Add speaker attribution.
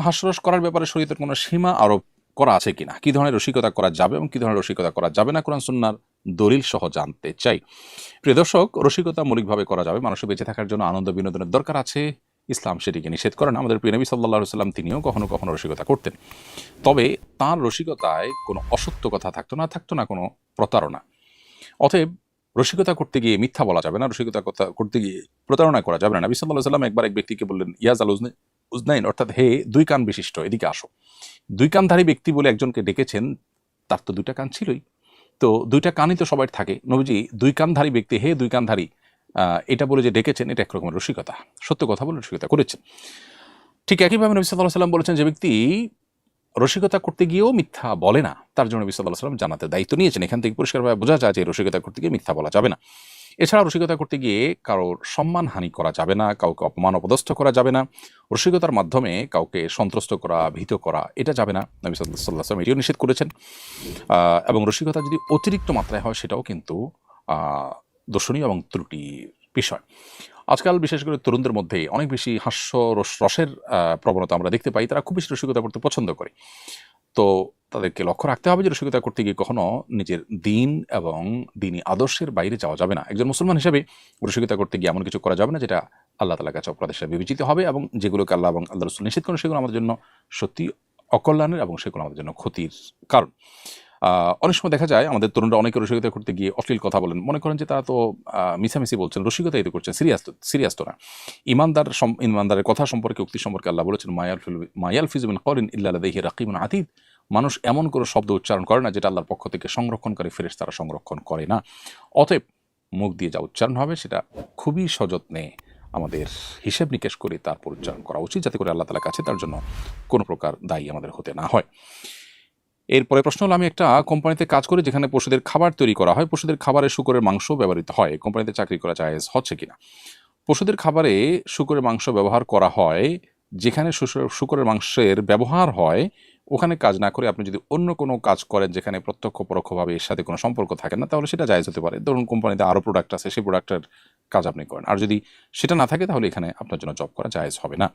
Speaker 1: হাস্যরস করার ব্যাপারে শরীয়তের কোনো সীমা আরোপ করা আছে কিনা? কি ধরনের রসিকতা করা যাবে এবং কি ধরনের রসিকতা করা যাবে না? কোরআন সুন্নার দলিল সহ জানতে চাই। প্রিয় দর্শক, রসিকতা মৌলিকভাবে করা যাবে। মানুষের বেঁচে থাকার জন্য আনন্দ বিনোদনের দরকার আছে। ইসলাম সেটিকে নিষেধ করেন। আমাদের প্রিয় নবী সাল্লাহ সাল্লাম তিনিও কখনো কখনো রসিকতা করতেন। তবে তার রসিকতায় কোনো অসত্য কথা থাকতো না থাকতো না কোনো প্রতারণা। অতএব রসিকতা করতে গিয়ে মিথ্যা বলা যাবে না। রসিকতা করতে গিয়ে প্রতারণা করা যাবে না। নবী সাল্লাহ সাল্লাম একবার এক ব্যক্তিকে বললেন, ইয়াজ আল উজনে- উজনাইন, অর্থাৎ হে, দুই কান বিশিষ্ট, এদিকে আসো। দুই কানধারী ব্যক্তি বলে একজনকে ডেকেছেন, তার তো দুইটা কান ছিলই। তো দুইটা কানই তো সবার থাকে। নবীজি, দুই কানধারী ব্যক্তি, হে, দুই কানধারী এটা বলে যে ডেকেছেন, এটা একরকমের রসিকতা। সত্য কথা বলে রসিকতা করেছেন। ঠিক একইভাবে নবী সাল্লাহ সাল্লাম বলেছেন যে ব্যক্তি রসিকতা করতে গিয়েও মিথ্যা বলে না। তার জন্য নবী সাল্লাহ সাল্লাম জানাতে দায়িত্ব নিয়েছেন। এখান থেকে পরিষ্কারভাবে বোঝা যায় যে রসিকতা করতে গিয়ে মিথ্যা বলা যাবে না। এছাড়া রসিকতা করতে গিয়ে কারোর সম্মান হানি করা যাবে না, কাউকে অপমান অপদস্থ করা যাবে না, রসিকতার মাধ্যমে কাউকে সন্ত্রস্ত করা, ভীত করা এটা যাবে না, নবী সাল্লাহ সাল্লাম এটিও নিষেধ করেছেন। এবং রসিকতা যদি অতিরিক্ত মাত্রায় হয় সেটাও কিন্তু দর্শনীয় এবং ত্রুটি বিষয়। আজকাল বিশেষ করে তরুণদের মধ্যে অনেক বেশি হাস্য রস, রসের প্রবণতা আমরা দেখতে পাই, তারা খুব বেশি রসিকতা করতে পছন্দ করে। তো তাদেরকে লক্ষ্য রাখতে হবে যে রসিকতা করতে গিয়ে কখনো নিজের দিন এবং দিনই আদর্শের বাইরে যাওয়া যাবে না। একজন মুসলমান হিসেবে রসিকতা করতে গিয়ে এমন কিছু করা যাবে না যেটা আল্লাহ তালার কাছে অপরাধ হিসেবে বিবেচিত হবে এবং যেগুলোকে আল্লাহ এবং আল্লাহ রসুল নিষেধ করেন সেগুলো আমাদের জন্য সত্যি অকল্যাণের এবং সেগুলো আমাদের জন্য ক্ষতির কারণ। অনেক সময় দেখা যায় আমাদের তরুণরা অনেকে রসিকতা করতে গিয়ে অশ্লীল কথা বলেন। মনে করেন যে তারা তো মিসামিসি বলছেন, রসিকতা এই তো করছেন, সিরিয়াস তো সিরিয়াস তো না। ইমানদার ইমানদারের কথা সম্পর্কে, উক্তি সম্পর্কে আল্লাহ বলেছেন, মায়াল ফিল মায়াল ফিজুবিন করিন ইল্লা দেহি রাকিবুন আতিদ। মানুষ এমন কোনো শব্দ উচ্চারণ করে না যেটা আল্লাহর পক্ষ থেকে সংরক্ষণকারী ফেরেস তারা সংরক্ষণ করে না। অতএব মুখ দিয়ে যা উচ্চারণ হবে সেটা খুবই সযত্নে আমাদের হিসেব নিকেশ করে তারপর উচ্চারণ করা উচিত, যাতে করে আল্লাহ তালার কাছে তার জন্য কোনো প্রকার দায়ী আমাদের হতে না হয়। এরপরে প্রশ্ন হলো, আমি একটা কোম্পানিতে কাজ করি যেখানে পশুদের খাবার তৈরি করা হয়। পশুদের খাবারে শুকরের মাংস ব্যবহৃত হয়। কোম্পানিতে চাকরি করা জায়েজ হচ্ছে কিনা? পশুদের খাবারে শুকরের মাংস ব্যবহার করা হয়, যেখানে শুকরের মাংসের ব্যবহার হয়, ওখানে কাজ না করে আপনি যদি অন্য কোনো কাজ করেন যেখানে প্রত্যক্ষ পরোক্ষভাবে এর সাথে কোনো সম্পর্ক থাকে না, তাহলে সেটা জায়েজ হতে পারে। ধরুন কোম্পানিতে আরও প্রোডাক্ট আছে, সেই প্রোডাক্টের কাজ আপনি করেন। আর যদি সেটা না থাকে, তাহলে এখানে আপনার জন্য জব করা জায়েজ হবে না।